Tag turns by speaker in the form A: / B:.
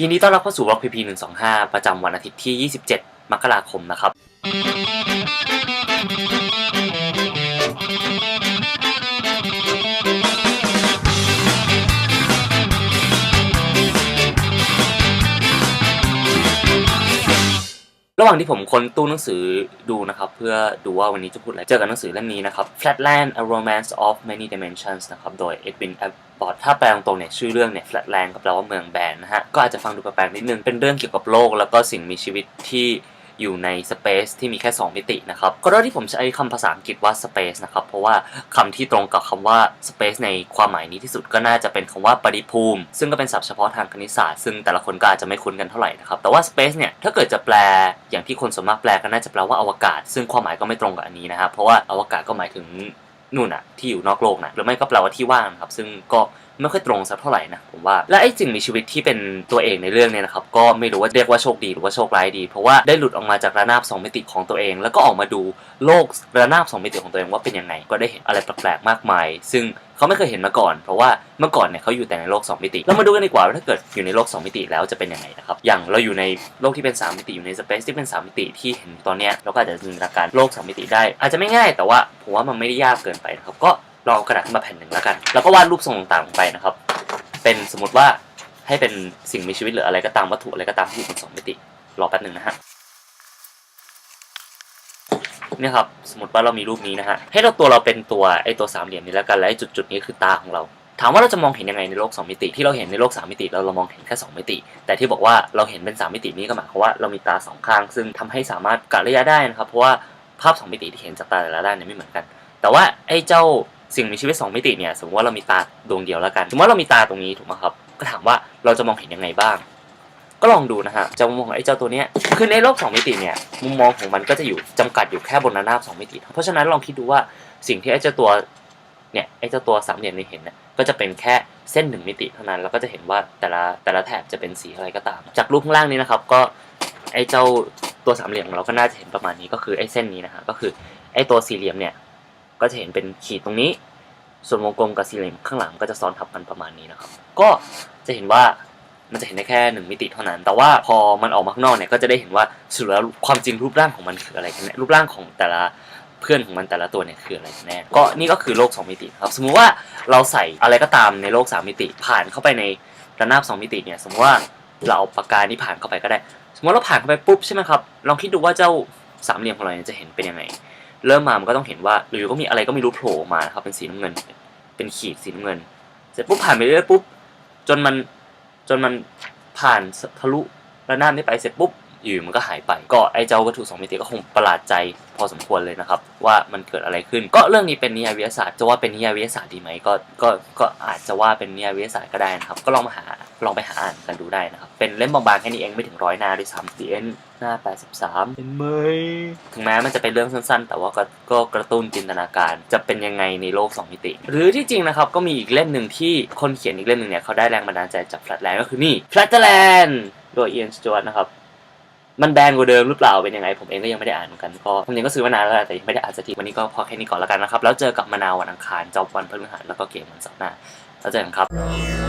A: ยินดีต้อนรับเข้าสู่ Rock PP 125 ประจำวันอาทิตย์ที่ 27 มกราคมนะครับ ระหว่างที่ผมค้นตู้หนังสือดูนะครับ เพื่อดูว่าวันนี้จะพูดอะไร เจอกับหนังสือเล่มนี้นะครับ Flatland A Romance of Many Dimensions นะครับ โดย Edwin Abbott ถ้าแปลตรงๆเนี่ยชื่อเรื่องเนี่ย Flatland ก็แปลว่าเมืองแบนนะฮะ ก็อาจจะฟังดูแปลกๆนิดนึง เป็นเรื่องเกี่ยวกับโลก แล้วก็สิ่งมีชีวิตที่ อยู่ในสเปซที่มีแค่ 2 มิตินะครับก็ได้ที่ผมใช้คำภาษาอังกฤษว่า space นะครับ เพราะว่าคำที่ตรงกับคำว่า space ในความหมายนี้ที่สุดก็น่าจะเป็นคำว่าปริภูมิ ซึ่งก็เป็นศัพท์เฉพาะทางคณิตศาสตร์ซึ่งแต่ละคนก็อาจจะไม่คุ้นกันเท่าไหร่นะครับแต่ว่า space เนี่ยถ้าเกิดจะแปลอย่างที่คนส่วนมากแปลก็น่าจะแปลว่าอวกาศ ซึ่งความหมายก็ไม่ตรงกับอันนี้นะครับเพราะว่าอวกาศก็หมายถึงนู่นอะที่อยู่นอกโลกนะหรือไม่ก็แปลว่าที่ว่างนะครับซึ่งก็ ไม่ค่อยตรงสักเท่าไหร่นะผมว่าและไอ้สิ่งมีชีวิตที่เป็นตัวเอกในเรื่องเนี่ยนะครับก็ไม่รู้ว่าเรียกว่าโชคดีหรือว่าโชคร้ายดี เพราะว่าได้หลุดออกมาจากระนาบสองมิติของตัวเอง แล้วก็ออกมาดูโลกระนาบสองมิติของตัวเองว่าเป็นยังไง ก็ได้เห็นอะไรแปลกๆมากมาย ซึ่งเขาไม่เคยเห็นมาก่อน เพราะว่าเมื่อก่อนเนี่ยเขาอยู่แต่ในโลก 2 มิติ เรามาดูกันดีกว่าว่าถ้าเกิดอยู่ในโลก 2 มิติแล้วจะเป็นยังไงนะครับ อย่างเราอยู่ในโลกที่เป็น 3 มิติอยู่ในสเปซที่เป็น 3 มิติที่เห็นตอนเนี้ยเราก็อาจจะจินตนาการโลก 2 มิติได้ อาจจะไม่ง่ายแต่ว่าผมว่ามันไม่ได้ยากเกินไปนะครับก็ ลองเอากระดาษขึ้นมาแผ่นหนึ่งแล้วกัน แล้วก็วาดรูปทรงต่างๆไปนะครับ เป็นสมมติว่าให้เป็นสิ่งมีชีวิตหรืออะไรก็ตามวัตถุอะไรก็ตามที่อยู่บนสองมิติ รอแป๊บหนึ่งนะฮะเนี่ยครับสมมติว่าเรามีรูปนี้นะฮะให้เราตัวเราเป็นตัวไอ้ตัวสามเหลี่ยมนี้แล้วกันและไอ้จุดๆนี้คือตาของเรา ถามว่าเราจะมองเห็นยังไงในโลก 2 มิติ ที่เราเห็นในโลก 3 มิติ เราเรามองเห็นแค่ 2 มิติ แต่ที่บอกว่าเราเห็นเป็น 3 มิตินี้ก็หมายความว่าเรามีตาสองข้าง ซึ่งทำให้สามารถกะระยะได้นะครับเพราะว่าภาพ 2 มิติที่เห็นจากตาแต่ละด้านเนี่ยไม่เหมือนกัน แต่ว่าไอ้เจ้า สิ่งมีชีวิต 2 มิติเนี่ยสมมติว่าเรามีตาดวงเดียวแล้วกัน สมมติว่าเรามีตาตรงนี้ถูกไหมครับ ก็ถามว่าเราจะมองเห็นยังไงบ้าง ก็ลองดูนะฮะจะมองของไอ้เจ้าตัวเนี้ยคือในโลก 2 มิติเนี่ยมุมมองของมันก็จะอยู่จำกัดอยู่แค่บนระนาบ2มิติ เพราะฉะนั้นลองคิดดูว่าสิ่งที่ไอ้เจ้าตัวเนี่ยไอ้เจ้าตัวสามเหลี่ยมนี้เห็นเนี่ยก็จะเป็นแค่เส้นหนึ่งมิติเท่านั้นแล้วก็จะเห็นว่าแต่ละแต่ละแถบจะเป็นสีอะไรก็ตาม จากรูปข้างล่างนี้นะครับก็ไอ้เจ้าตัวสามเหลี่ยมของเราก็น่าจะเห็นประมาณนี้ก็คือไอ้เส้นนี้นะฮะก็คือไอ้ตัวสี่เหลี่ยมเนี่ย ก็จะเห็นเป็นขีดตรงนี้ ส่วนวงกลมกับสี่เหลี่ยมข้างหลังก็จะซ้อนทับกันประมาณนี้นะครับ ก็จะเห็นว่ามันจะเห็นได้แค่หนึ่งมิติเท่านั้น แต่ว่าพอมันออกมาข้างนอกเนี่ยก็จะได้เห็นว่าสุดแล้วความจริงรูปร่างของมันคืออะไรกันแน่รูปร่างของแต่ละเพื่อนของมันแต่ละตัวเนี่ยคืออะไรกันแน่ ก็นี่ก็คือโลก 2 มิติครับ สมมุติว่าเราใส่อะไรก็ตามในโลก 3 มิติ ผ่านเข้าไปในระนาบ 2 มิติเนี่ย สมมติว่าเราเอาปากกานี้ผ่านเข้าไปก็ได้ สมมติเราผ่านเข้าไปปุ๊บใช่ไหมครับ ลองคิดดูว่าเจ้าสามเหลี่ยมของเราเนี่ยจะเห็นเป็นยังไง เริ่มมามันก็ต้องเห็นว่าหรือก็มีอะไรก็ไม่รู้โผล่มาครับเป็นสีน้ำเงิน เป็นขีดสีน้ำเงิน เสร็จปุ๊บผ่านไปเรื่อยๆปุ๊บจนมันจนมันผ่านทะลุระนาบนี้ไปเสร็จปุ๊บ อยู่มันก็หายไป ก็ไอ้เจ้าวัตถุสองมิติก็คงประหลาดใจพอสมควรเลยนะครับ ว่ามันเกิดอะไรขึ้น ก็เรื่องนี้เป็นนิยายวิทยาศาสตร์จะว่าเป็นนิยายวิทยาศาสตร์ดีไหมก็ก็ก็อาจจะว่าเป็นนิยายวิทยาศาสตร์ก็ได้นะครับ ก็ลองมาหาลองไปหาอ่านกันดูได้นะครับ เป็นเล่มบางๆแค่นี้เองไม่ถึงร้อยหน้าด้วยซ้ำดีเอ็นหน้า 83 เห็นไหม ถึงแม้มันจะเป็นเรื่องสั้นๆ แต่ว่าก็ก็กระตุ้นจินตนาการ จะเป็นยังไงในโลก 2 มิติ หรือที่จริงนะครับ ก็มีอีกเล่มหนึ่งที่คนเขียนอีกเล่มหนึ่งเนี่ยเขาได้แรงบันดาลใจจาก Flatland ก็คือนี่ Flatland โดยเอียนสจวตนะครับ มันแบนกว่าเดิมหรือเปล่าเป็นยังไง ผมเองก็ยังไม่ได้อ่านเหมือนกันก็ผมเองก็ซื้อมานานแล้วแต่ยังไม่ได้อ่านสักทีวันนี้ก็พอแค่นี้ก่อนแล้วกันนะครับแล้วเจอกับมะนาววันอังคารจอบวันพฤหัสแล้วก็เกมวันเสาร์หน้าแล้วเจอกันครับ